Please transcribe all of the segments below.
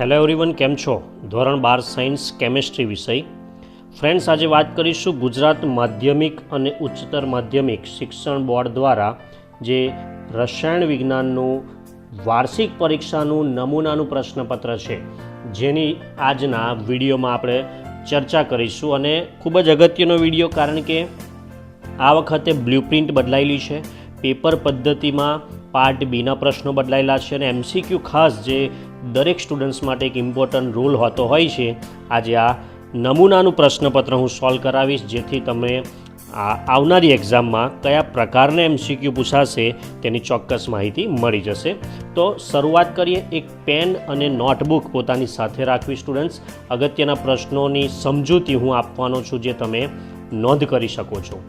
Hello everyone કેમ છો? ધોરણ બાર સાયન્સ કેમેસ્ટ્રી વિષય. ફ્રેન્ડ્સ આજે વાત કરીશું ગુજરાત માધ્યમિક અને ઉચ્ચતર માધ્યમિક શિક્ષણ બોર્ડ દ્વારા જે રસાયણ વિજ્ઞાનનું વાર્ષિક પરીક્ષાનું નમૂનાનું પ્રશ્નપત્ર છે. જેની આજના વિડીયોમાં આપણે ચર્ચા કરીશું અને ખૂબ જ અગત્યનો વીડિયો કારણ કે આ વખતે બ્લુપ્રિન્ટ બદલાયેલી છે. પેપર પદ્ધતિમાં પાર્ટ બીના પ્રશ્નો બદલાયેલા છે અને એમસીક્યુ ખાસ જે દરેક સ્ટુડન્ટ્સ માટે એક ઇમ્પોર્ટન્ટ રોલ હોતો હોય છે. આજે આ નમૂનાનું પ્રશ્નપત્ર હું સોલ્વ કરાવીશ, જેથી તમે આવનારી એક્ઝામમાં કયા પ્રકારના એમસીક્યુ પૂછાશે તેની ચોક્કસ માહિતી મળી જશે. તો શરૂઆત કરીએ, એક પેન અને નોટબુક પોતાની સાથે રાખવી સ્ટુડન્ટ્સ અગત્યના પ્રશ્નોની સમજૂતી હું આપવાનો છું, જે તમે નોંધ કરી શકો છો.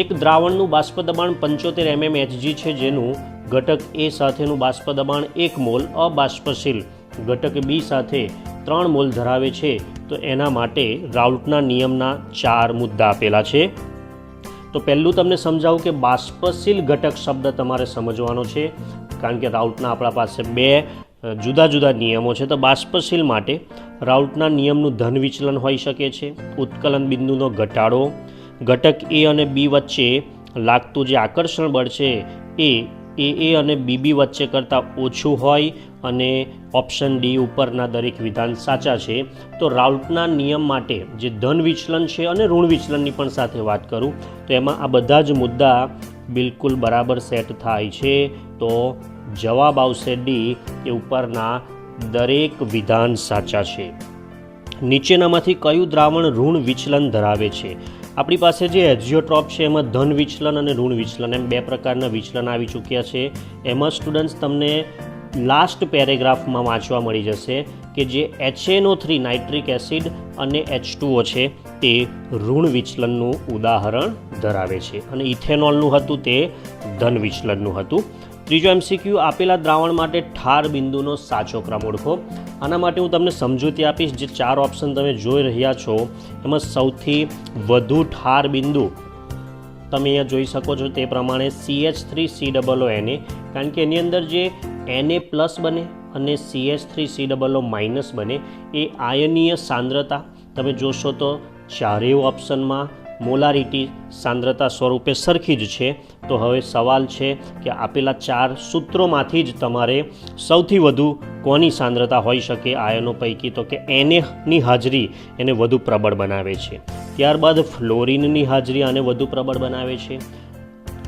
એક દ્રાવણનું બાષ્પ દબાણ પંચોતેર એમએમ એચજી છે, જેનું ઘટક એ સાથેનું બાષ્પ દબાણ એક મોલ અબાષ્પશીલ ઘટક બી સાથે ત્રણ મોલ ધરાવે છે. તો એના માટે રાઉટના નિયમના ચાર મુદ્દા આપેલા છે. તો પહેલું તમને સમજાવું કે બાષ્પશીલ ઘટક શબ્દ તમારે સમજવાનો છે, કારણ કે રાઉટના આપણા પાસે બે જુદા જુદા નિયમો છે. તો બાષ્પશીલ માટે રાઉટના નિયમનું ધન વિચલન હોઈ શકે છે, ઉત્કલન બિંદુનો ઘટાડો ઘટક એ અને બી વચ્ચે લાગતું જે આકર્ષણ બળ છે એ એ એ અને બીબી વચ્ચે કરતાં ઓછું હોય અને ઓપ્શન ડી ઉપરના દરેક વિધાન સાચા છે. તો રાઉટના નિયમ માટે જે ધન વિચલન છે અને ઋણ વિચલનની પણ સાથે વાત કરું, તો એમાં આ બધા જ મુદ્દા બિલકુલ બરાબર સેટ થાય છે. તો જવાબ આવશે ડી એ ઉપરના દરેક વિધાન સાચા છે. નીચેનામાંથી કયું દ્રાવણ ઋણ વિચલન ધરાવે છે? આપણી પાસે જે એજિયોટ્રોપ છે, એમાં ધન વિચલન અને ઋણ વિચલન એમ બે પ્રકારના વિચલન આવી ચૂક્યા છે. એમાં સ્ટુડન્ટ્સ તમને લાસ્ટ પેરેગ્રાફમાં વાંચવા મળી જશે કે જે એચએનઓ થ્રી નાઇટ્રિક એસિડ અને એચ ટુઓ છે, તે ઋણ વિચલનનું ઉદાહરણ ધરાવે છે. અને ઇથેનોલનું હતું તે ધન વિચલનનું હતું. ત્રીજો એમસીક્યુ આપેલા દ્રાવણ માટે ઠાર બિંદુનો સાચો ક્રમ ઓળખો. આના માટે હું તમને સમજૂતી આપીશ જે ચાર ઓપ્શન તમે જોઈ રહ્યા છો, એમાં સૌથી વધુ ઠાર બિંદુ તમે અહીંયા જોઈ શકો છો તે પ્રમાણે C H three C double એને કારણ કે એની અંદર જે એને પ્લસ બને અને C H three C double O minus બને, એ આયનીય સાંદ્રતા. તમે જોશો તો ચારેય ઓપ્શનમાં મોલારિટી સાંદ્રતા સ્વરૂપે સરખી જ છે. તો હવે સવાલ છે કે આપેલા ચાર સૂત્રોમાંથી જ તમારે સૌથી વધુ કોની સાંદ્રતા હોઈ શકે આયનો પૈકી? તો કે એનેની હાજરી એને વધુ પ્રબળ બનાવે છે. ત્યારબાદ ફ્લોરિનની હાજરી આને વધુ પ્રબળ બનાવે છે.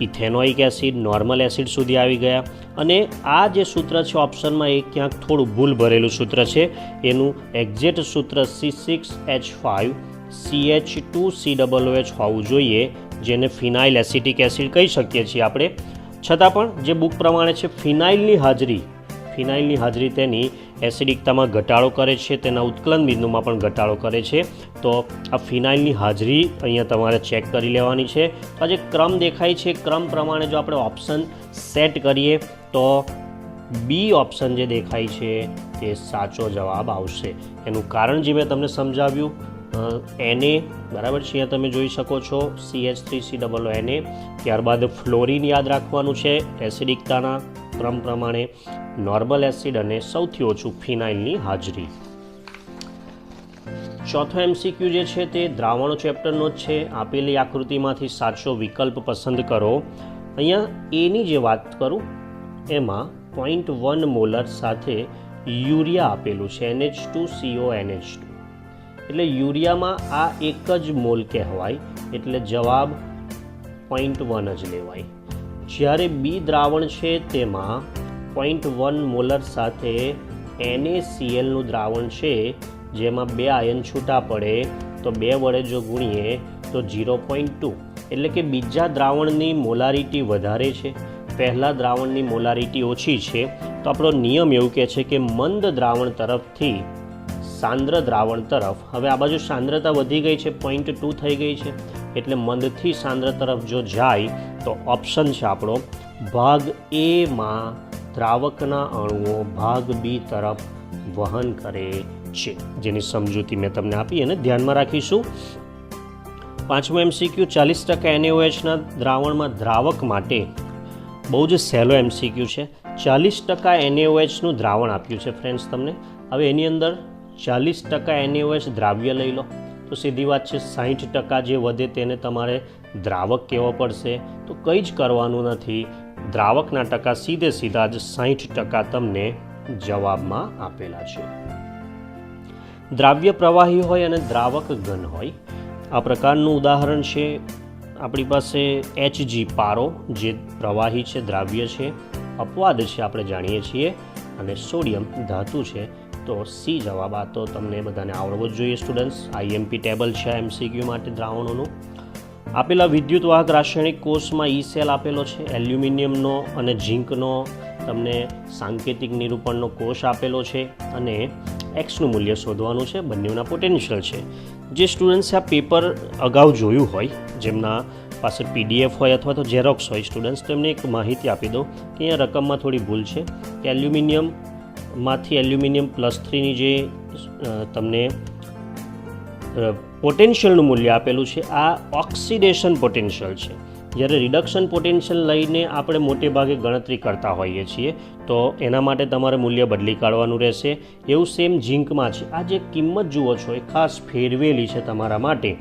ઇથેનોઇક એસિડ, નોર્મલ એસિડ સુધી આવી ગયા. અને આ જે સૂત્ર છે, ઓપ્શનમાં એ ક્યાંક થોડું ભૂલ ભરેલું સૂત્ર છે. એનું એક્ઝેક્ટ સૂત્ર C six H five C H two C double H હોવું જોઈએ, જેને ફિનાઇલ એસિટિક એસિડ કહી શકીએ છીએ આપણે. છતાં પણ જે બુક પ્રમાણે છે, ફિનાઇલની હાજરી ફિનાઇલની હાજરી તેની એસિડિકતામાં ઘટાડો કરે છે, તેના ઉત્કલન બિંદુમાં પણ ઘટાડો કરે છે. તો આ ફિનાઇલની હાજરી અહીંયા તમારે ચેક કરી લેવાની છે. આ જે ક્રમ દેખાય છે, ક્રમ પ્રમાણે જો આપણે ઓપ્શન સેટ કરીએ, તો બી ઓપ્શન જે દેખાય છે, તે સાચો જવાબ આવશે. એનું કારણ જે મેં તમને સમજાવ્યું એને બરાબર છે? અહીંયા તમે જોઈ શકો છો C H three C double એને ત્યારબાદ ફ્લોરિન યાદ રાખવાનું છે, એસિડિકતાના ક્રમ પ્રમાણે નોર્મલ એસિડ અને સૌથી ઓછું ફિનાઇલની હાજરી. ચોથો એમસીક્યુ જે છે તે દ્રાવણો ચેપ્ટરનો જ છે. આપેલી આકૃતિમાંથી સાચો વિકલ્પ પસંદ કરો. અહીંયા એની જે વાત કરું, એમાં પોઈન્ટ વન મોલર સાથે યુરિયા આપેલું છે NH two CO NH two એટલે યુરિયામાં આ એક જ મોલ કહેવાય, એટલે જવાબ પોઈન્ટ વન જ લેવાય. જ્યારે બી દ્રાવણ છે તેમાં પોઈન્ટ વન મોલર સાથે એનએસીએલનું દ્રાવણ છે, જેમાં બે આયન છૂટા પડે, તો બે વડે જો ગુણીએ, તો ઝીરો પોઈન્ટ ટુ એટલે કે બીજા દ્રાવણની મોલારિટી વધારે છે. પહેલાં દ્રાવણની મોલારિટી ઓછી છે. તો આપણો નિયમ એવું કહે છે કે મંદ દ્રાવણ તરફથી સાંદ્ર દ્રાવણ તરફ. હવે આ બાજુ સાંદ્રતા વધી ગઈ છે પોઈન્ટ ટુ થઈ ગઈ છે. એટલે મંદથી સાંદ્ર તરફ જો જાય, તો ઓપ્શન છે આપણો ભાગ એમાં દ્રાવકના અણુઓ ભાગ બી તરફ વહન કરે છે. જેની સમજૂતી મેં તમને આપી અને ધ્યાનમાં રાખીશું. પાંચમો એમસીક્યુ ચાલીસ ટકા એનએઓએચના દ્રાવણમાં દ્રાવક માટે બહુ જ સહેલો એમસીક્યુ છે. ચાલીસ ટકા એનએઓએચનું દ્રાવણ આપ્યું છે ફ્રેન્ડ્સ તમને. હવે એની અંદર ચાલીસ ટકા એનએઓએચ દ્રાવ્ય લઈ લો. તો સીધી વાત છે સાહીઠ ટકા જે વધે તેને તમારે દ્રાવક કહેવો પડશે. તો કંઈ જ કરવાનું નથી. દ્રાવકના ટકા સીધે સીધા જ સાહીઠ ટકા તમને જવાબમાં આપેલા છે. દ્રાવ્ય પ્રવાહી હોય અને દ્રાવક ઘન હોય. આ પ્રકારનું ઉદાહરણ છે, આપણી પાસે એચજી પારો, જે પ્રવાહી છે, દ્રાવ્ય છે, અપવાદ છે, આપણે જાણીએ છીએ. અને સોડિયમ ધાતુ છે તો સી જવાબ આ તો તમને બધાને આવડવો જ જોઈએ સ્ટુડન્ટ્સ આઈએમપી ટેબલ છે એમસીક્યુ માટે દ્રાવણોનું. આપેલા વિદ્યુત વાહક રાસાયણિક કોષમાં ઈ સેલ આપેલો છે એલ્યુમિનિયમનો અને ઝીંકનો તમને સાંકેતિક નિરૂપણનો કોષ આપેલો છે અને એક્સનું મૂલ્ય શોધવાનું છે, બંનેના પોટેન્શિયલ છે. જે સ્ટુડન્ટ્સે આ પેપર અગાઉ જોયું હોય, જેમના પાસે પીડીએફ હોય અથવા તો ઝેરોક્સ હોય સ્ટુડન્ટ્સ તો એક માહિતી આપી દો કે અહીંયા રકમમાં થોડી ભૂલ છે કે એલ્યુમિનિયમમાંથી એલ્યુમિનિયમ પ્લસ થ્રીની જે તમને પોટેન્શિયલનું મૂલ્ય આપેલું છે, આ ઓક્સિડેશન પોટેન્શિયલ છે. જ્યારે રિડક્શન પોટેન્શિયલ લઈને આપણે મોટે ભાગે ગણતરી કરતા હોઈએ છીએ, તો એના માટે તમારે મૂલ્ય બદલી કાઢવાનું રહેશે. એવું સેમ ઝીંકમાં છે. આ જે કિંમત જુઓ છો, એ ખાસ ફેરવેલી છે તમારા માટે.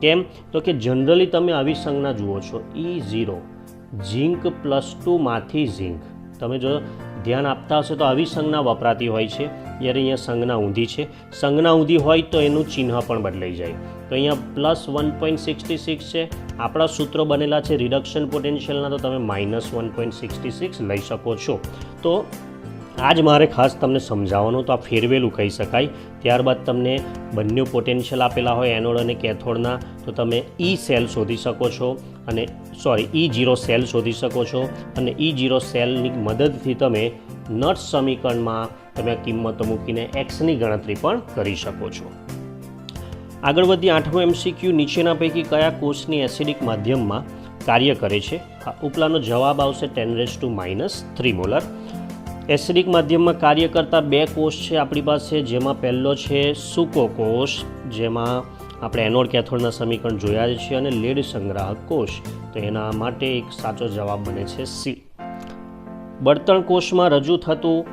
કેમ? તો કે જનરલી તમે આવી સંજ્ઞા જુઓ છો ઈ ઝીરો ઝીંક પ્લસ ટુમાંથી ઝીંક તમે જો ધ્યાન આપતા હશો તો આવી સંજ્ઞા વપરાતી હોય છે. જ્યારે અહીંયા સંજ્ઞા ઊંધી છે. સંજ્ઞા ઊંધી હોય તો એનું ચિહ્ન પણ બદલાઈ જાય. તો અહીંયા plus one point sixty six છે. આપણા સૂત્રો બનેલા છે. રિડક્શન પોટેન્શિયલના તો તમે minus one point sixty six લઈ શકો છો. તો આજ મારે ખાસ તમને સમજાવવાનું તો આ ફેરવેલું કહી શકાય. ત્યારબાદ તમને બંને પોટેન્શિયલ આપેલા હોય, એનોડ અને કેથોડના, તો તમે ઈ સેલ શોધી શકો છો અને સોરી ઈ જીરો સેલ શોધી શકો છો અને ઈ જીરો સેલની મદદથી તમે નટ સમીકરણમાં તમે કિંમતો મૂકીને એક્સની ગણતરી પણ કરી શકો છો. આગળ વધી આઠમો એમસીક્યુ નીચેના પૈકી કયા કોષની એસિડિક માધ્યમમાં કાર્ય કરે છે? ઉપલાનો જવાબ આવશે ten raise two minus three molar acidic માધ્યમમાં કાર્ય કરતા બે કોષ છે આપણી પાસે. જેમાં પહેલો છે સૂકો કોષ જેમાં આપણે એનોડ કેથોડના સમીકરણ જોયા છે અને લેડ સંગ્રાહક કોષ. તો એના માટે એક સાચો જવાબ બને છે સી. બળતણ કોષમાં રજૂ થતું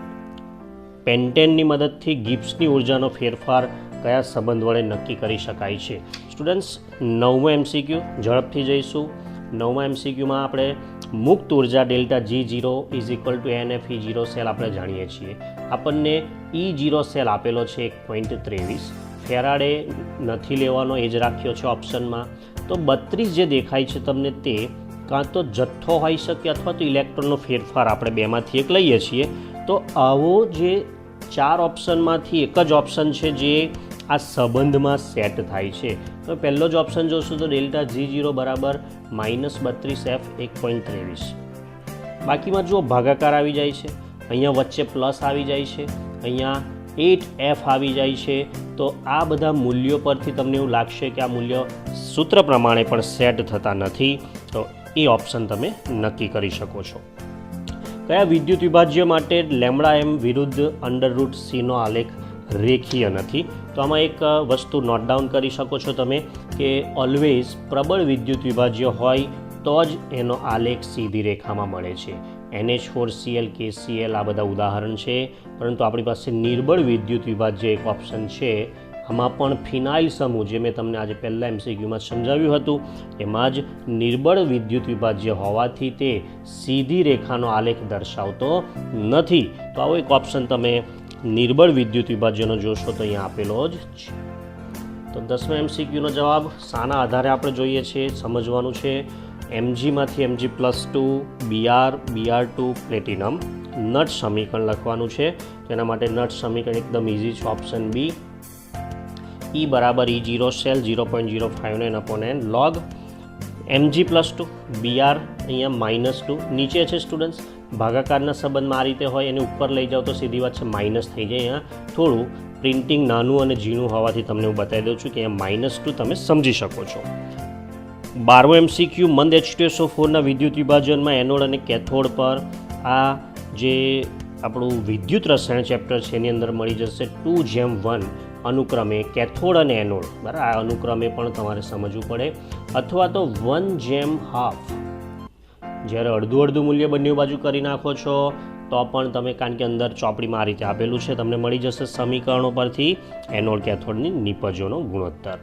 પેન્ટેનની મદદથી ગિબ્સની ઉર્જાનો ફેરફાર કયા સંબંધ વડે નક્કી કરી શકાય છે? સ્ટુડન્ટ્સ, નવમો એમસીક્યુ, ઝડપથી જઈશું. નવમા એમસીક્યુમાં આપણે મુક્ત ઊર્જા delta G zero is equal to N F E zero cell આપણે જાણીએ છીએ. આપણને ઈ જીરો સેલ આપેલો છે એક પોઈન્ટ ત્રેવીસ. ફેરાડે નથી લેવાનો, એ જ રાખ્યો છે ઓપ્શનમાં. તો બત્રીસ જે દેખાય છે તમને તે કાં તો જથ્થો હોઈ શકે અથવા તો ઇલેક્ટ્રોનનો ફેરફાર આપણે બેમાંથી એક લઈએ છીએ. તો આવો જે ચાર ઓપ્શનમાંથી એક જ ઓપ્શન છે જે આ સંબંધમાં સેટ થાય છે. તો પહેલો જ ઓપ્શન જોશું તો ડેલ્ટા જી જીરો બરાબર માઇનસ બત્રીસ એફ એક પોઈન્ટ ત્રેવીસ. બાકીમાં જુઓ, ભાગાકાર આવી જાય છે. અહીંયા વચ્ચે પ્લસ આવી જાય છે. અહીંયા એટ એફ આવી જાય છે. તો આ બધા મૂલ્યો પરથી તમને એવું લાગશે કે આ મૂલ્ય સૂત્ર પ્રમાણે પણ સેટ થતા નથી. તો એ ઓપ્શન તમે નક્કી કરી શકો છો. કયા વિદ્યુત વિભાજ્ય માટે લેમડા એમ વિરુદ્ધ અંડરરૂટ સીનો આલેખ રેખીય નથી? તો આમાં એક વસ્તુ નોટ ડાઉન કરી શકો છો તમે કે ઓલવેઝ પ્રબળ વિદ્યુત વિભાજ્ય હોય તો જ એનો આલેખ સીધી રેખામાં મળે છે. એનએચ ફોર સીએલ, કેસીએલ આ બધા ઉદાહરણ છે. પરંતુ આપણી પાસે નિર્બળ વિદ્યુત વિભાજ્ય એક ઓપ્શન છે. આમાં પણ ફિનાઇલ સમૂહ જે મેં તમને આજે પહેલાં એમસીક્યુમાં સમજાવ્યું હતું, એમાં જ નિર્બળ વિદ્યુત વિભાજ્ય હોવાથી તે સીધી રેખાનો આલેખ દર્શાવતો નથી. તો આવો એક ઓપ્શન તમે નિર્બળ વિદ્યુત વિભાજ્યનો જોશો તો અહીંયા આપેલો જ છે. તો દસમા એમસીક્યુનો જવાબ શાના આધારે આપણે જોઈએ છીએ સમજવાનું છે એમજીમાંથી MG plus two BR BR two platinum nut સમીકરણ લખવાનું છે તેના માટે નટ સમીકરણ એકદમ ઇઝી છે ઓપ્શન બી ઈ બરાબર E zero cell zero point zero five nine upon n log MG plus two BR અહીંયા માઇનસ ટુ નીચે છે સ્ટુડન્ટ્સ ભાગાકારના સંબંધમાં આ રીતે હોય, એને ઉપર લઈ જાઓ તો સીધી વાત છે માઇનસ થઈ જાય અહીંયા. થોડું પ્રિન્ટિંગ નાનું અને ઝીણું હોવાથી તમને હું બતાવી દઉં છું કે અહીંયા માઇનસ ટુ તમે સમજી શકો છો. બારમો એમસીક્યુ મંદ એચટીએસઓ ફોરના વિદ્યુત વિભાજનમાં એનોડ અને કેથોડ પર આ જે આપણું વિદ્યુત રસાયણ ચેપ્ટર છે, એની અંદર મળી જશે ટુ જેમ વન અનુક્રમે કેથોડ અને એનોડ. બરાબર, આ અનુક્રમે પણ તમારે સમજવું પડે. અથવા તો વન જેમ હાફ જ્યારે અડધું અડધું મૂલ્ય બંને બાજુ કરી નાખો છો, તો પણ તમે કારણ કે અંદર ચોપડીમાં આ રીતે આપેલું છે, તમને મળી જશે સમીકરણો પરથી એનોડ કેથોડની નિપજોનો ગુણોત્તર.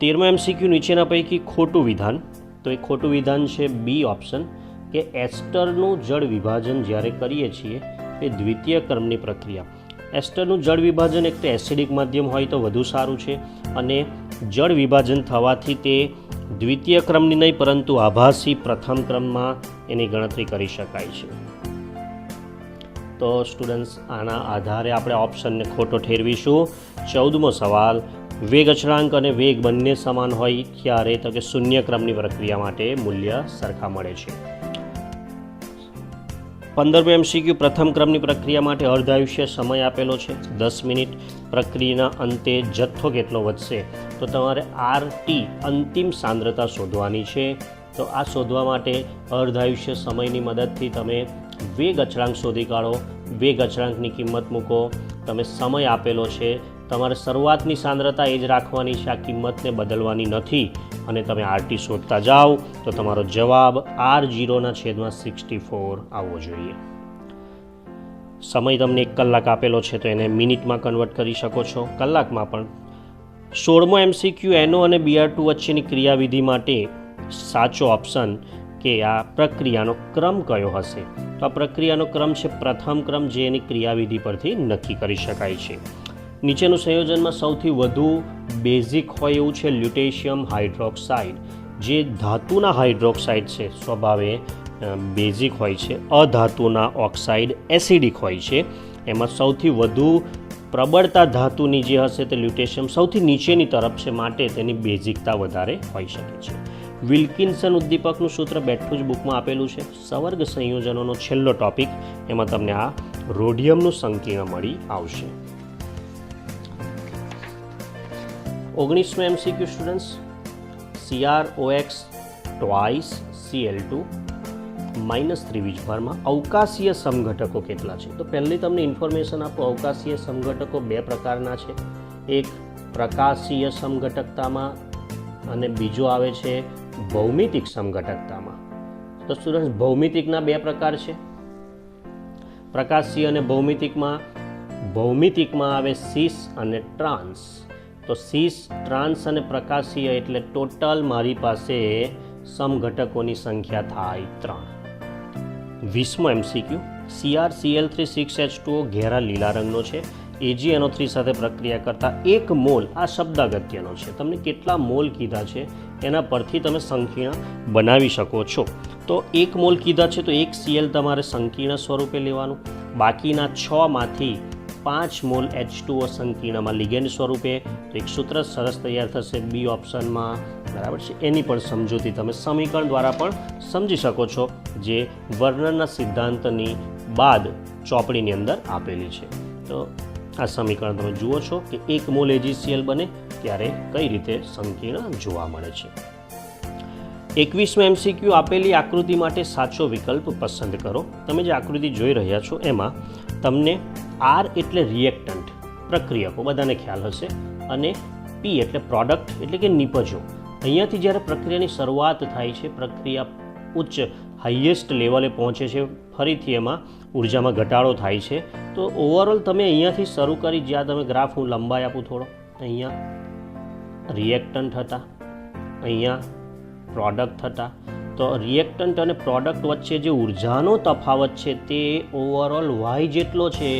તેરમાં એમસીક્યુ નીચેના પૈકી ખોટું વિધાન, તો એ ખોટું વિધાન છે બી ઓપ્શન કે એસ્ટરનું જળ વિભાજન જ્યારે કરીએ છીએ, એ દ્વિતીય ક્રમની પ્રક્રિયા. એસ્ટરનું જળ વિભાજન એક તો એસિડિક માધ્યમ હોય તો વધુ સારું છે, અને જળ વિભાજન થવાથી તે દ્વિતીય ક્રમની નહીં, પરંતુ આભાસી પ્રથમ ક્રમમાં એની ગણતરી કરી શકાય છે. તો સ્ટુડન્ટ્સ આના આધારે આપણે ઓપ્શનને ખોટો ઠેરવીશું. ચૌદમો સવાલ, વેગ અચળાંક અને વેગ બંને સમાન હોય ત્યારે તો કે શૂન્ય ક્રમની પ્રક્રિયા માટે મૂલ્ય સરખા મળે છે. પંદરમો એમસીક્યુ પ્રથમ ક્રમની પ્રક્રિયા માટે અર્ધ આયુષ્ય સમય આપેલો છે. દસ મિનિટ, પ્રક્રિયાના અંતે જથ્થો કેટલો વધશે? તો તમારે આર ટી અંતિમ સાંદ્રતા શોધવાની છે. તો આ શોધવા માટે અર્ધાયુષ્ય સમયની મદદથી તમે વેગ અચળાંક શોધી કાઢો, વેગ અચળાંકની કિંમત મૂકો, તમે સમય આપેલો છે, તમારે શરૂઆતની સાંદ્રતા એ જ રાખવાની છે, આ કિંમતને બદલવાની નથી અને તમે આરટી શોધતા જાઓ, તો તમારો જવાબ આર જીરોના છેદમાં સિક્સટી ફોર આવવો જોઈએ. સમય તમને એક કલાક આપેલો છે, તો એને મિનિટમાં કન્વર્ટ કરી શકો છો. કલાકમાં પણ. સોળમો એમસીક્યુ, એનો અને બીઆર ટુ વચ્ચેની ક્રિયાવિધિ માટે સાચો ઓપ્શન કે આ પ્રક્રિયાનો ક્રમ કયો હશે? તો આ પ્રક્રિયાનો ક્રમ છે પ્રથમ ક્રમ જે એની ક્રિયાવિધિ પરથી નક્કી કરી શકાય છે. નીચેનું સંયોજનમાં સૌથી વધુ બેઝિક હોય એવું છે લ્યુટેશિયમ હાઇડ્રોક્સાઇડ જે ધાતુના હાઇડ્રોક્સાઇડ છે, સ્વભાવે બેઝિક હોય છે. અધાતુના ઓક્સાઇડ એસિડિક હોય છે. એમાં સૌથી વધુ પ્રબળતા ધાતુની જે હશે તે લ્યુટેશિયમ સૌથી નીચેની તરફ છે, માટે તેની બેઝિકતા વધારે હોઈ શકે છે. વિલ્કિન્સન ઉદ્દીપકનું સૂત્ર બેઠું જ બુકમાં આપેલું છે. સવર્ગ સંયોજનોનો છેલ્લો ટોપિક. એમાં તમને આ રોડિયમનું સંકીર્ણ મળી આવશે. ઓગણીસમો MCQ students CR OX twice CL two minus ત્રિવીજભારમાં અવકાશીય સમઘટકો કેટલા છે? તો પહેલી તમને ઇન્ફોર્મેશન આપો, અવકાશીય સમઘટકો બે પ્રકારના છે. એક પ્રકાશીય સમઘટકતામાં અને બીજો આવે છે ભૌમિતિક સમઘટકતામાં. તો સ્ટુડન્ટ્સ ભૌમિતિકના બે પ્રકાર છે. પ્રકાશીય અને ભૌમિતિકમાં. ભૌમિતિકમાં આવે સીસ અને ટ્રાન્સ. તો સીસ ટ્રાન્સ અને પ્રકાશીય એટલે ટોટલ મારી પાસે સમઘટકોની સંખ્યા થાય ત્રણ. વીસમો MCQ CR CL three six H two ઘેરા લીલા રંગનો છે. એજીએનઓ થ્રી સાથે પ્રક્રિયા કરતા એક મોલ આ શબ્દ અગત્યનો છે. તમને કેટલા મોલ કીધા છે? એના પરથી તમે સંકીર્ણ બનાવી શકો છો. તો એક મોલ કીધા છે, તો એક સીએલ તમારે સંકીર્ણ સ્વરૂપે લેવાનું. બાકીના છમાંથી પાંચ મોલ એચ ટુઓ સંકીર્ણમાં લિગેન્ડ સ્વરૂપે. તો એક સૂત્ર સરસ તૈયાર થશે બી ઓપ્શનમાં બરાબર છે? એની પણ સમજૂતી તમે સમીકરણ દ્વારા પણ સમજી શકો છો, જે વર્ણનના સિદ્ધાંતની બાદ ચોપડીની અંદર આપેલી છે. તો આ સમીકરણ તમે જુઓ છો કે એક મોલ એજીસીએલ બને ત્યારે કઈ રીતે સંકીર્ણ જોવા મળે છે? એકવીસમો એમસીક્યુ આપેલી આકૃતિ માટે સાચો વિકલ્પ પસંદ કરો. તમે જે આકૃતિ જોઈ રહ્યા છો, એમાં તમને આર એટલે રિએક્ટન્ટ પ્રક્રિયકો બધાને ખ્યાલ હશે. અને પી એટલે પ્રોડક્ટ એટલે કે નિપજો. અહીંયાથી જ્યારે પ્રક્રિયાની શરૂઆત થાય છે, પ્રક્રિયા ઉચ્ચ હાઈએસ્ટ લેવલે પહોંચે છે, ફરીથી એમાં ઉર્જામાં ઘટાડો થાય છે. તો ઓવરઓલ તમે અહીંયાથી શરૂ કરી, જ્યાં તમે ગ્રાફ હું લંબાઈ આપું થોડો. અહીંયા રિએક્ટન્ટ હતા, અહીંયા પ્રોડક્ટ હતા. તો રિએક્ટન્ટ અને પ્રોડક્ટ વચ્ચે જે ઉર્જાનો તફાવત છે તે ઓવરઓલ વાય જેટલો છે,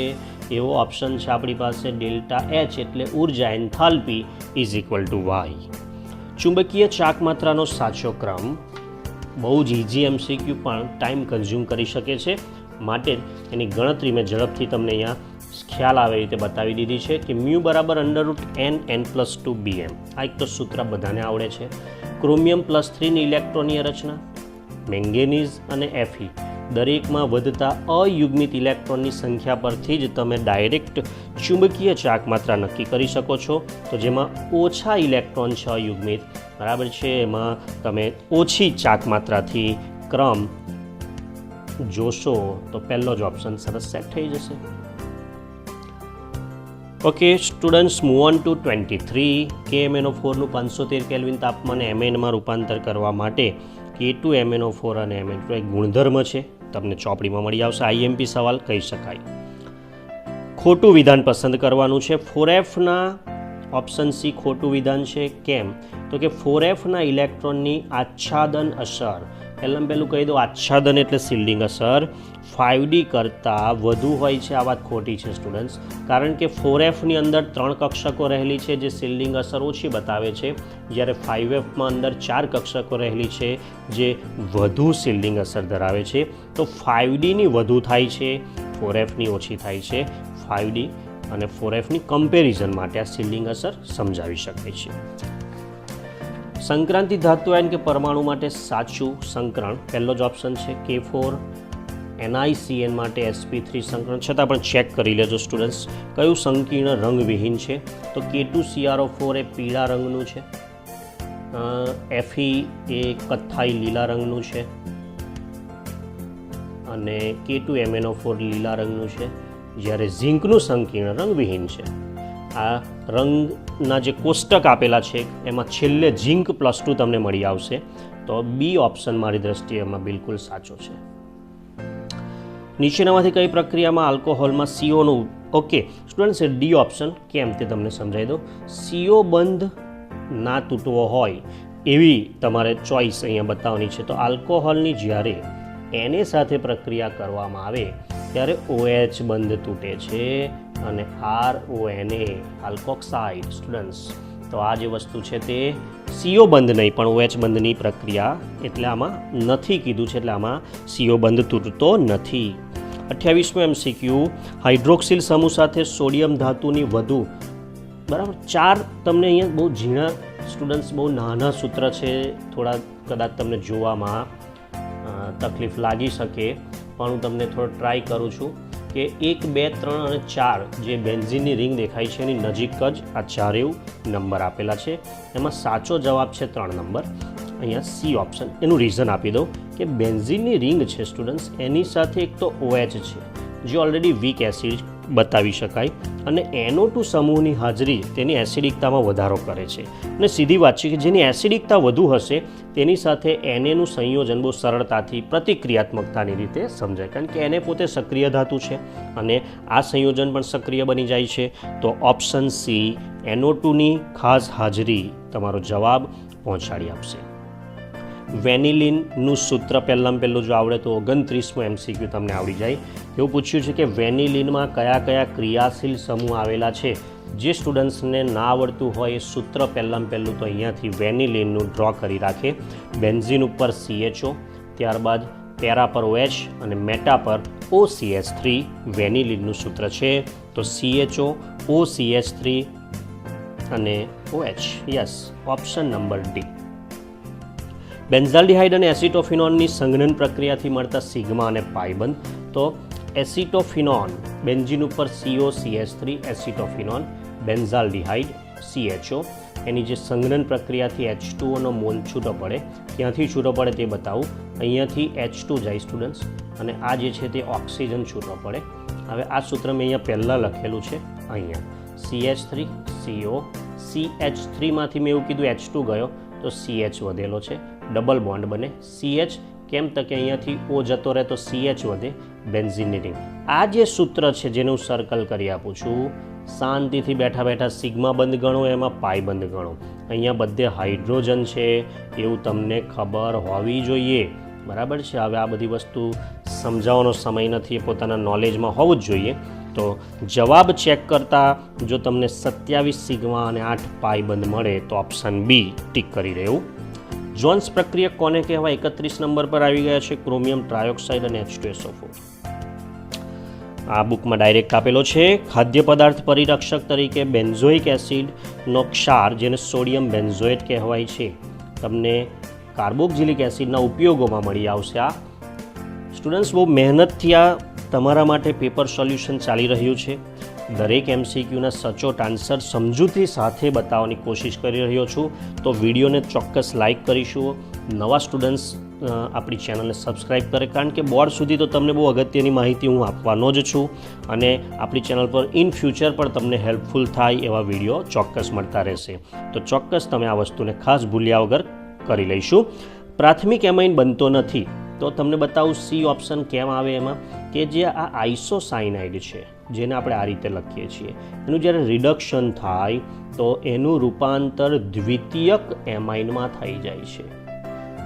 એવો ઓપ્શન છે આપણી પાસે ડેલ્ટા એચ એટલે ઊર્જા enthalpy is equal to Y ચુંબકીય ચાક માત્રાનો સાચો ક્રમ બહુ જ ઇઝી એમસીક્યુ પણ ટાઈમ કન્ઝ્યુમ કરી શકે છે. માટે એની ગણતરી મેં ઝડપથી તમને અહીંયા ખ્યાલ આવે રીતે બતાવી દીધી છે કે મ્યુ બરાબર under root N N plus two B M આ એક તો સૂત્ર બધાને આવડે છે. ક્રોમિયમ પ્લસ થ્રીની ઇલેક્ટ્રોનીય રચના મેંગેનીઝ અને એફી દરેકમાં વધતા અયુગ્મિત ઇલેક્ટ્રોનની સંખ્યા પરથી જ તમે ડાયરેક્ટ ચુંબકીય ચાક માત્રા નક્કી કરી શકો છો. તો જેમાં ઓછા ઇલેક્ટ્રોન છે અયુગ્મિત, બરાબર છે? એમાં તમે ઓછી ચાક માત્રાથી ક્રમ જોશો તો પહેલો જ ઓપ્શન સરસ સેટ થઈ જશે. Okay students move on to twenty three K MNO ફોરનું પાંચસો તેર કેલ્વિન તાપમાને એમએનમાં રૂપાંતર કરવા માટે કે ટુ એમએનઓ ફોર અને એમએન ટુ એક ગુણધર્મ છે. તમને ચોપડીમાં મળી આવશે. આઈએમપી સવાલ કહી શકાય. ખોટું વિધાન પસંદ કરવાનું છે. ફોરેફના ઓપ્શન સી ખોટું વિધાન છે. કેમ? તો કે ફોરેફના ઇલેક્ટ્રોનની આચ્છાદન અસર પહેલાં પહેલું કહી દો આચ્છાદન એટલે શિલ્ડિંગ અસર. ફાઇવ ડી કરતાં વધુ હોય છે, આ વાત ખોટી છે સ્ટુડન્ટ્સ કારણ કે ફોર એફની અંદર ત્રણ કક્ષકો રહેલી છે, જે શિલ્ડિંગ અસર ઓછી બતાવે છે. જ્યારે ફાઇવ એફમાં અંદર ચાર કક્ષકો રહેલી છે, જે વધુ શિલ્ડિંગ અસર ધરાવે છે. તો ફાઇવ ડીની વધુ થાય છે ફોર એફની ઓછી થાય છે. ફાઇવ ડી અને ફોર એફની કમ્પેરિઝન માટે આ શિલ્ડિંગ અસર સમજાવી શકાય છે. સંક્રાંતિ ધાતુ આયન કે પરમાણુ માટે સાચું સંકરણ? પહેલો જ ઓપ્શન છે કે ફોર એનઆઈસીએન માટે એસપી થ્રી સંકરણ. છતાં પણ ચેક કરી લેજો સ્ટુડન્ટ્સ કયું સંકીર્ણ રંગવિહીન છે? તો કે ટુ સીઆરઓ ફોર એ પીળા રંગનું છે. એફઈ એ કથ્થાઈ લીલા રંગનું છે. અને કે ટુ એમએનઓ ફોર લીલા રંગનું છે. જ્યારે ઝીંકનું સંકીર્ણ રંગવિહીન છે. આ રંગના જે કોષ્ટક આપેલા છે, એમાં છેલ્લે ઝીંક પ્લસ ટુ તમને મળી આવશે. તો બી ઓપ્શન મારી દ્રષ્ટિએ એમાં બિલકુલ સાચો છે. નીચેનામાંથી કઈ પ્રક્રિયામાં આલ્કોહોલમાં સીઓનું ઓકે સ્ટુડન્ટ્સ ડી ઓપ્શન કેમ તે તમને સમજાવી દો સીઓ બંધ ના તૂટવો હોય એવી તમારે ચોઈસ અહીંયા બતાવવાની છે. તો આલ્કોહોલની જ્યારે એને સાથે પ્રક્રિયા કરવામાં આવે, ત્યારે ઓએચ બંધ તૂટે છે. અને R O N A alkoxide students તો આ જે વસ્તુ છે તે સીઓ બંધ નહીં, પણ ઓએચ બંધની પ્રક્રિયા એટલે આમાં નથી કીધું છે, એટલે આમાં સીઓ બંધ તૂટતો નથી. અઠ્યાવીસમું એમ શીખ્યું હાઇડ્રોક્સિલ સમૂહ સાથે સોડિયમ ધાતુની વધુ. બરાબર? ચાર તમને અહીંયા બહુ ઝીણા સ્ટુડન્ટ્સ બહુ નાના સૂત્ર છે, થોડા કદાચ તમને જોવામાં તકલીફ લાગી શકે, પણ હું તમને થોડો ટ્રાય કરું છું. કે એક, બે, ત્રણ અને ચાર જે બેન્ઝિનની રિંગ દેખાય છે એની નજીક જ આ ચારેવ નંબર આપેલા છે. એમાં સાચો જવાબ છે ત્રણ નંબર. અહીંયા સી ઓપ્શન. એનું રીઝન આપી દઉં કે બેન્ઝિનની રિંગ છે સ્ટુડન્ટ્સ એની સાથે એક તો ઓએચ છે. જે ઓલરેડી વીક એસિડ બતાવી શકાય અને એનો ટુ સમૂહની હાજરી તેની એસિડિકતામાં વધારો કરે છે. અને સીધી વાત છે કે જેની એસિડિકતા વધુ હશે, તેની સાથે એનેનું સંયોજન બહુ સરળતાથી પ્રતિક્રિયાત્મકતાની રીતે સમજાય. કારણ કે એને પોતે સક્રિય ધાતુ છે અને આ સંયોજન પણ સક્રિય બની જાય છે. તો ઓપ્શન સી એનો ટુની ખાસ હાજરી તમારો જવાબ પહોંચાડી આપશે. વેનિલિનનું સૂત્ર પહેલાં પહેલું જો આવડે તો ઓગણત્રીસમું એમસીક્યુ તમને આવડી જાય. એવું પૂછ્યું છે કે વેનિલિનમાં કયા કયા ક્રિયાશીલ સમૂહ આવેલા છે? જે સ્ટુડન્ટ્સને ના આવડતું હોય એ સૂત્ર પહેલાં પહેલું તો અહીંયાથી વેનિલિનનું ડ્રો કરી રાખે. બેન્ઝિન ઉપર સીએચઓ ત્યારબાદ પેરા પર ઓએચ અને મેટા પર ઓ સીએચ થ્રી વેનિલિનનું સૂત્ર છે. તો સીએચઓ ઓ સીએચ થ્રી અને OH yes option number D benzaldehyde અને એસિટોફિનોનની સંઘનન પ્રક્રિયાથી મળતા સિગ્મા અને પાયબંધ. તો એસિટોફિનોન, બેન્ઝિન ઉપર CO, CH three, acetophenone, benzaldehyde, CHO. એની જે સંઘનન પ્રક્રિયાથી એચ ટુઓનો મોલ છૂટો પડે. ક્યાંથી છૂટો પડે તે બતાવું. અહીંયાથી એચ ટુ જાય સ્ટુડન્ટ્સ અને આ જે છે તે ઓક્સિજન છૂટો પડે. હવે આ સૂત્ર મેં અહીંયા પહેલાં લખેલું છે. અહીંયા. CH three, CO. સીએચ થ્રીમાંથી મેં એવું કીધું એચ ટુ ગયો. તો સીએચ વધેલો છે. ડબલ બોન્ડ બને. સીએચ કેમ તો કે અહીંયાથી ઓ જતો રહે તો સીએચ વધે બેન્ઝિનની આ જે સૂત્ર છે જેનું હું સર્કલ કરી આપું છું, શાંતિથી બેઠા બેઠા સિગ્મા બંધ ગણો, એમાં પાઈ બંધ ગણો. અહીંયા બધે હાઇડ્રોજન છે. એવું તમને ખબર હોવી જોઈએ. બરાબર છે. હવે આ બધી વસ્તુ સમજાવવાનો સમય નથી એ પોતાના નોલેજમાં હોવું જ જોઈએ. તો જવાબ ચેક કરતાં જો તમને સત્યાવીસ સિગ્મા અને આઠ પાઈ બંધ મળે તો ઓપ્શન બી ટીક કરી રહેવું જોન્સ પ્રક્રિયા કોને કહેવાય? એકત્રીસ નંબર પર આવી ગયા છે ક્રોમિયમ ટ્રાયોક્સાઇડ અને એચ ટુ આ બુકમાં ડાયરેક્ટ આપેલો છે, ખાદ્ય પદાર્થ પરિરક્ષક તરીકે બેન્ઝોઇક એસિડનો ક્ષાર, જેને સોડિયમ બેન્ઝોએટ કહેવાય છે. તમને કાર્બોક્સિલિક એસિડના ઉપયોગોમાં મળી આવશે આ. સ્ટુડન્ટ્સ, બહુ મહેનતથી આ તમારા માટે પેપર સોલ્યુશન ચાલી રહ્યું છે. દરેક એમસીક્યુના સચોટ આન્સર સમજૂતી સાથે બતાવવાની કોશિશ કરી રહ્યો છું. તો વિડીયોને ચોક્કસ લાઇક કરીશું નવા સ્ટુડન્ટ્સ આપણી ચેનલને સબસ્ક્રાઇબ કરે, કારણ કે બોર્ડ સુધી તો તમને બહુ અગત્યની માહિતી હું આપવાનો જ છું. અને આપણી ચેનલ પર ઇન ફ્યુચર પણ તમને હેલ્પફુલ થાય એવા વીડિયો ચોક્કસ મળતા રહેશે. તો ચોક્કસ તમે આ વસ્તુને ખાસ ભૂલ્યા વગર કરી લઈશું. પ્રાથમિક એમાઇન બનતો નથી. તો તમને બતાવું સી ઓપ્શન કેમ આવે એમાં? કે જે આ આઇસોસાઇનાઇડ છે, જેને આપણે આ રીતે લખીએ છીએ. એનું જ્યારે રિડક્શન થાય, તો એનું રૂપાંતર દ્વિતીયક એમાઇનમાં થઈ જાય છે.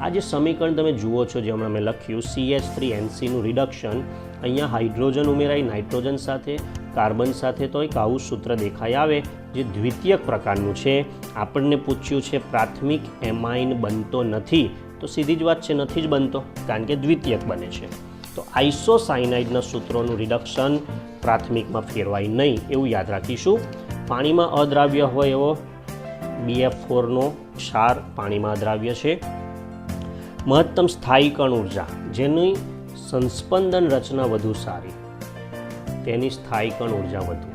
આ જે સમીકરણ તમે જુઓ છો, જે હમણાં મેં લખ્યું સી એચ થ્રી એનસીનું રિડક્શન અહીંયા હાઇડ્રોજન ઉમેરાય, નાઇટ્રોજન સાથે, કાર્બન સાથે, તો એક આવું સૂત્ર દેખાઈ આવે જે દ્વિતીયક પ્રકારનું છે. આપણને પૂછ્યું છે, પ્રાથમિક એમાઇન બનતો નથી, તો સીધી જ વાત છે, નથી જ બનતો, કારણ કે દ્વિતીયક બને છે. તો આઈસોસાયનાઇડના સૂત્રોનું રિડક્શન પ્રાથમિકમાં ફેરવાય નહીં, એવું યાદ રાખીશું. પાણીમાં અદ્રાવ્ય હોય એવો બીએફ ફોરનો ક્ષાર પાણીમાં અદ્રાવ્ય છે. મહત્તમ સ્થાયી કણ ઊર્જા જેની સંસ્પંદન રચના વધુ સારી. તેની સ્થાયી કણ ઊર્જા વધુ.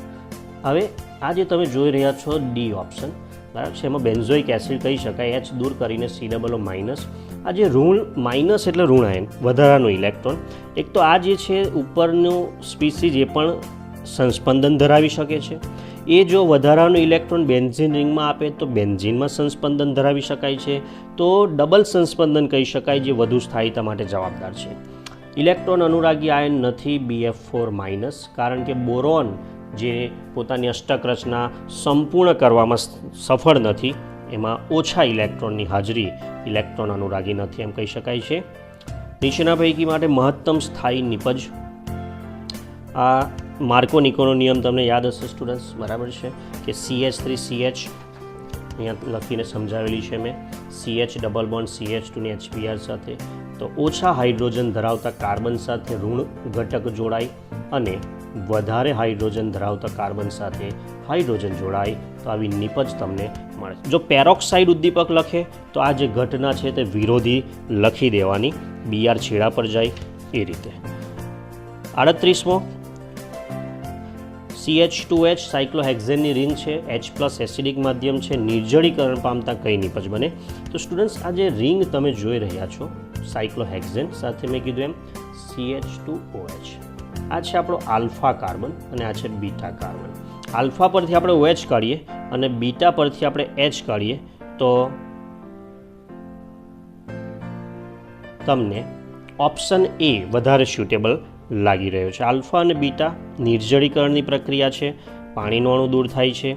હવે, આ જે તમે જોઈ રહ્યા છો ડી ઓપ્શન બરાબર છે? એમાં બેન્ઝોઇક એસિડ કહી શકાય એચ દૂર કરીને સી ડબલો માઇનસ આ જે ઋણ માઇનસ એટલે ઋણ આયન વધારાનું ઇલેક્ટ્રોન એક તો આ જે છે, ઉપરનું સ્પીસીઝ એ પણ સંસ્પંદન ધરાવી શકે છે. એ જો વધારાનું ઇલેક્ટ્રોન બેન્ઝિન રિંગમાં આપે, તો બેન્ઝિનમાં સંસ્પંદન ધરાવી શકાય છે. તો ડબલ સંસ્પંદન કહી શકાય, જે વધુ સ્થાયીતા માટે જવાબદાર છે. ઇલેક્ટ્રોન અનુરાગી આયન નથી બીએફ ફોર માઇનસ, કારણ કે બોરોન જે પોતાની અષ્ટક રચના સંપૂર્ણ કરવામાં સફળ નથી, એમાં ઓછા ઇલેક્ટ્રોનની હાજરી ઇલેક્ટ્રોન અનુરાગી નથી એમ કહી શકાય છે. નીચેના પૈકી માટે મહત્તમ સ્થાયી નિપજ. આ માર્કો નિકોનો નિયમ તમને યાદ હશે સ્ટુડન્ટ્સ બરાબર છે? કે C H three C H અહીંયા લખીને સમજાવેલી છે મેં. C H double bond C H ટુની એચપીઆર સાથે. તો ઓછા હાઇડ્રોજન ધરાવતા કાર્બન સાથે ઋણ ઘટક જોડાય અને વધારે હાઇડ્રોજન ધરાવતા કાર્બન સાથે હાઇડ્રોજન જોડાય, તો આવી નિપજ તમને મળે. જો પેરોક્સાઇડ ઉદ્દીપક લખે, તો આ જે ઘટના છે તે વિરોધી લખી દેવાની બીઆર છેડા પર જાય એ રીતે. આડત્રીસમો સી એચ ટુ એચ સાયક્લોહેક્ઝેનની રિંગ છે એચ પ્લસ એસિડિક માધ્યમ છે, નિર્જળીકરણ પામતા કઈ નિપજ બને? તો સ્ટુડન્ટ્સ આ જે રિંગ તમે જોઈ રહ્યા છો સાયક્લોહેક્ઝેન સાથે મેં કીધું એમ C H two O H આ છે આપણો આલ્ફા કાર્બન અને આ છે બીટા કાર્બન. આલ્ફા પરથી આપણે ઓ એચ કાઢીએ અને બીટા પરથી આપણે એચ કાઢીએ તો તમને ઓપ્શન એ વધારે સ્યુટેબલ લાગી રહ્યો છે. આલ્ફા અને બીટા નિર્જળીકરણની પ્રક્રિયા છે, પાણીનું અણુ દૂર થાય છે,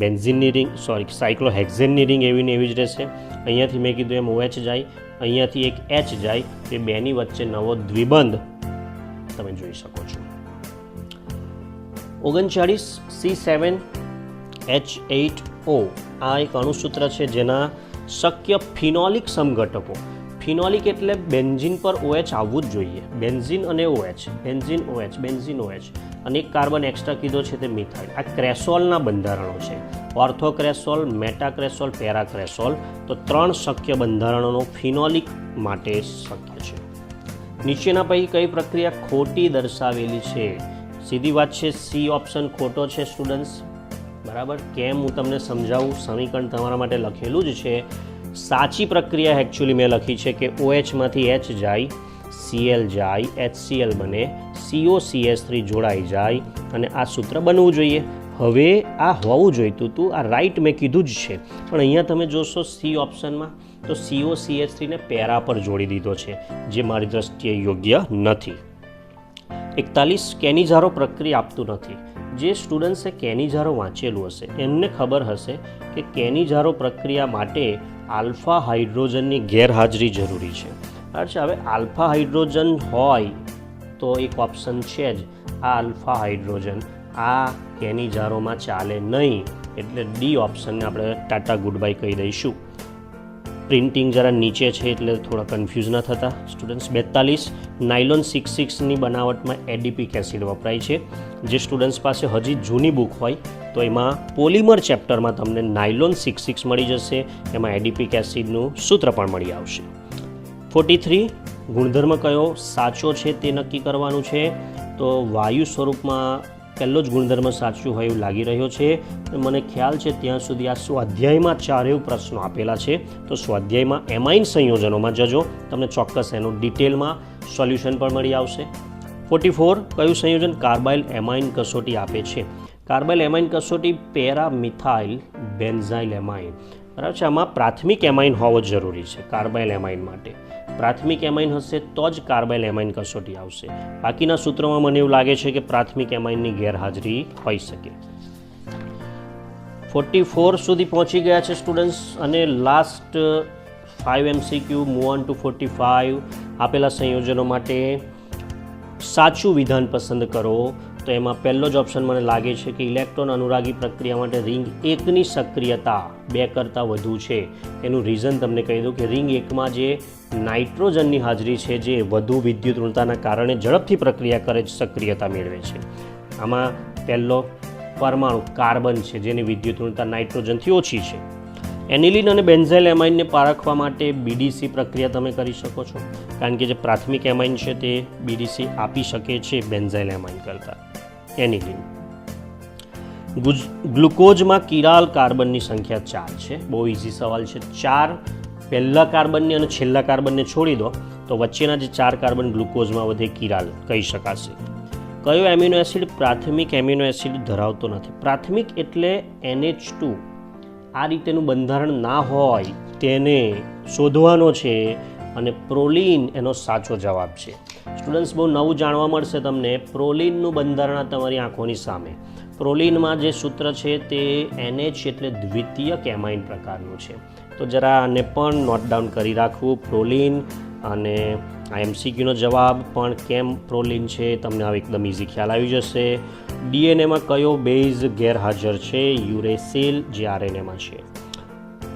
બેન્ઝિનની રિંગ, સોરી સાયક્લોહેક્ઝેનની રિંગ એવી ને એવી જ રહેશે. અહીંયાથી મેં કીધું એમ ઓએચ જાય અહીંયાથી એક એચ જાય તે બેની વચ્ચે નવો દ્વિબંધ તમે જોઈ શકો છો. ઓગણચાળીસ C seven H eight O આ એક અણુસૂત્ર છે જેના શક્ય ફિનોલિક સમઘટકો ફિનોલિક એટલે બેન્ઝિન પર ઓએચ આવવું જ જોઈએ. બેન્ઝિન અને OH benzene OH benzene OH અને એક કાર્બન એક્સ્ટ્રા કીધો છે તે મિથાઇલ. આ ક્રેસોલના બંધારણો છે. ઓર્થોક્રેસોલ, મેટાક્રેસોલ, પેરાક્રેસોલ તો ત્રણ શક્ય બંધારણોનો ફિનોલિક માટે શક્ય છે. નીચેના પૈકી કઈ પ્રક્રિયા ખોટી દર્શાવેલી છે? સીધી વાત છે સી ઓપ્શન ખોટો છે સ્ટુડન્ટ્સ. બરાબર? કેમ હું તમને સમજાવું? સમીકરણ તમારા માટે લખેલું જ છે. સાચી પ્રક્રિયા એકચ્યુઅલી મેં લખી છે કે ઓએચમાંથી એચ જાય. સીએલ જાય, એચસીએલ બને સીઓ સીએસ થ્રી જોડાઈ જાય અને આ સૂત્ર બનવું જોઈએ. હવે આ હોવું જોઈતું હતું, આ રાઈટ મેં કીધું જ છે. પણ અહીંયા તમે જોશો સી ઓપ્શનમાં, તો સીઓ સીએસ થ્રીને પેરા પર જોડી દીધો છે, જે મારી દ્રષ્ટિએ યોગ્ય નથી. એકતાલીસ કેનીઝારો પ્રક્રિયા આપતું નથી. જે સ્ટુડન્ટ્સે કેનીઝારો વાંચેલું હશે, એમને ખબર હશે કે કેનીઝારો પ્રક્રિયા માટે આલ્ફા હાઇડ્રોજનની ગેરહાજરી જરૂરી છે. અચ્છા હવે આલ્ફા હાઇડ્રોજન હોય તો એક ઓપ્શન છે જ આ આલ્ફા હાઇડ્રોજન. આ કેની જારોમાં ચાલે નહીં. એટલે ડી ઓપ્શનને આપણે ટાટા ગુડ બાય કહી દઈશું. પ્રિન્ટિંગ જરા નીચે છે એટલે થોડા કન્ફ્યુઝ ન થતા. સ્ટુડન્ટ્સ, બેતાલીસ. નાયલોન સિક્સ સિક્સની બનાવટમાં એડીપિક એસિડ વપરાય છે. જે સ્ટુડન્ટ્સ પાસે હજી જૂની બુક હોય, તો એમાં પોલિમર ચેપ્ટરમાં તમને નાયલોન સિક્સ સિક્સ મળી જશે. એમાં એડીપિક એસિડનું સૂત્ર પણ મળી આવશે. ફોર્ટી થ્રી ગુણધર્મ કયો સાચો છે તે નક્કી કરવાનું છે? તો વાયુ સ્વરૂપમાં પહેલો જ ગુણધર્મ સાચું હોય એવું લાગી રહ્યો છે. મને ખ્યાલ છે ત્યાં સુધી આ સ્વાધ્યાયમાં ચારેય પ્રશ્નો આપેલા છે. તો સ્વાધ્યાયમાં એમાઇન સંયોજનોમાં જજો. તમને ચોક્કસ એનું ડિટેલમાં સોલ્યુશન પણ મળી આવશે. ફોર્ટી ફોર કયું સંયોજન કાર્બાઇલ એમાઇન કસોટી આપે છે? કાર્બાઇલ એમાઇન કસોટી પેરા મિથાઇલ બેન્ઝાઇલ એમાઇન. બરાબર છે? આમાં પ્રાથમિક એમાઇન હોવો જરૂરી છે, કાર્બાઇલ એમાઇન માટે. પ્રાથમિક એમાઇન હશે તો જ કાર્બાઇલ એમાઇન કસોટી આવશે. બાકીના સૂત્રોમાં મને એવું લાગે છે કે પ્રાથમિક એમાઇનની ગેરહાજરી હોઈ શકે. ફોર્ટી ફોર સુધી પહોંચી ગયા છે સ્ટુડન્ટ્સ અને last five MCQ, move on to forty five. આપેલા સંયોજનો માટે સાચું વિધાન પસંદ કરો. તો એમાં પહેલો જ ઓપ્શન મને લાગે છે કે ઇલેક્ટ્રોન અનુરાગી પ્રક્રિયા માટે રિંગ એકની સક્રિયતા બે કરતાં વધુ છે. એનું રીઝન તમને કહી દઉં કે રિંગ એકમાં જે નાઇટ્રોજનની હાજરી છે, જે વધુ વિદ્યુત ઋણતાના કારણે ઝડપથી પ્રક્રિયા કરે સક્રિયતા મેળવે છે. આમાં પહેલો પરમાણુ કાર્બન છે, જેની વિદ્યુત ઋણતા નાઇટ્રોજનથી ઓછી છે. એનિલિન અને બેન્ઝાઇલ એમાઇનને પારખવા માટે બીડીસી પ્રક્રિયા તમે કરી શકો છો. કારણ કે જે પ્રાથમિક એમાઇન છે તે બીડીસી આપી શકે છે બેન્ઝાઇલ એમાઇન કરતાં. એનિલિન. ગ્લુકોઝમાં કિરાલ કાર્બનની સંખ્યા ચાર છે. બહુ ઇઝી સવાલ છે. ચાર પહેલા કાર્બનને અને છેલ્લા કાર્બનને છોડી દો, તો વચ્ચેના જે ચાર કાર્બન ગ્લુકોઝમાં વધે કિરાલ, કહી શકાશે. કયો એમિનો એસિડ પ્રાથમિક એમિનો એસિડ ધરાવતો નથી? પ્રાથમિક એટલે એનએચ ટુ. આ રીતેનું બંધારણ ના હોય, તેને શોધવાનો છે અને પ્રોલીન એનો સાચો જવાબ છે. સ્ટુડન્ટ્સ, બહુ નવું જાણવા મળશે તમને પ્રોલિનનું બંધારણ તમારી આંખોની સામે. પ્રોલિનમાં જે સૂત્ર છે તે એનએચ એટલે દ્વિતીય કેમાઇન પ્રકારનું છે. તો જરા આને પણ નોટ ડાઉન કરી રાખવું. પ્રોલિન અને આ એમસીક્યુનો જવાબ પણ કેમ પ્રોલિન છે તમને હવે એકદમ ઇઝી ખ્યાલ આવી જશે. ડીએનએમાં કયો બેઝ ગેરહાજર છે? યુરેસિલ, જે આરએનએમાં છે.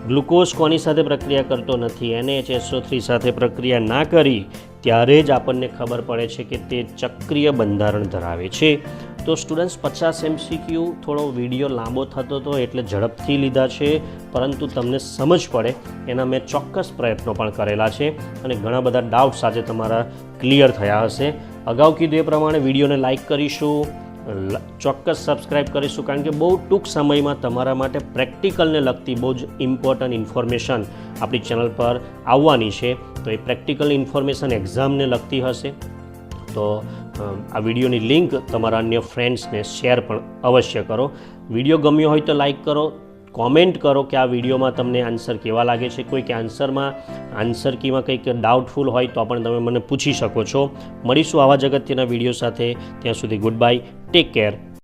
ગ્લુકોઝ કોની સાથે પ્રક્રિયા કરતો નથી? એને એચએસઓ થ્રી સાથે પ્રક્રિયા ના કરી ત્યારે જ આપણને ખબર પડે છે કે તે ચક્રીય બંધારણ ધરાવે છે. તો સ્ટુડન્ટ્સ પચાસ એમસીક્યુ થોડો વીડિયો લાંબો થતો હતો એટલે ઝડપથી લીધા છે, પરંતુ તમને સમજ પડે, એના મેં ચોક્કસ પ્રયત્નો પણ કરેલા છે અને ઘણા બધા ડાઉટ્સ આજે તમારા ક્લિયર થયા હશે. અગાઉ કીધું એ પ્રમાણે વિડીયોને લાઇક કરીશું. ચોક્કસ સબસ્ક્રાઇબ કરીશું કારણ કે બહુ ટૂંક સમયમાં તમારા માટે પ્રેક્ટિકલને લગતી બહુ જ ઇમ્પોર્ટન્ટ ઇન્ફોર્મેશન આપણી ચેનલ પર આવવાની છે. તો એ પ્રેક્ટિકલ ઇન્ફોર્મેશન એક્ઝામને લગતી હશે. તો આ વિડીયોની લિંક તમારા અન્ય ફ્રેન્ડ્સને શેર પણ અવશ્ય કરો. વીડિયો ગમ્યો હોય તો લાઈક કરો. કોમેન્ટ કરો કે આ વિડીયોમાં તમને આન્સર કેવા લાગે છે. કોઈ કે આન્સરમાં આન્સર કીમાં કંઈક ડાઉટફુલ હોય તો પણ તમે મને પૂછી શકો છો. મળીશું આવા જગત્યના વીડિયો સાથે. ત્યાં સુધી ગુડ બાય ટેક કેર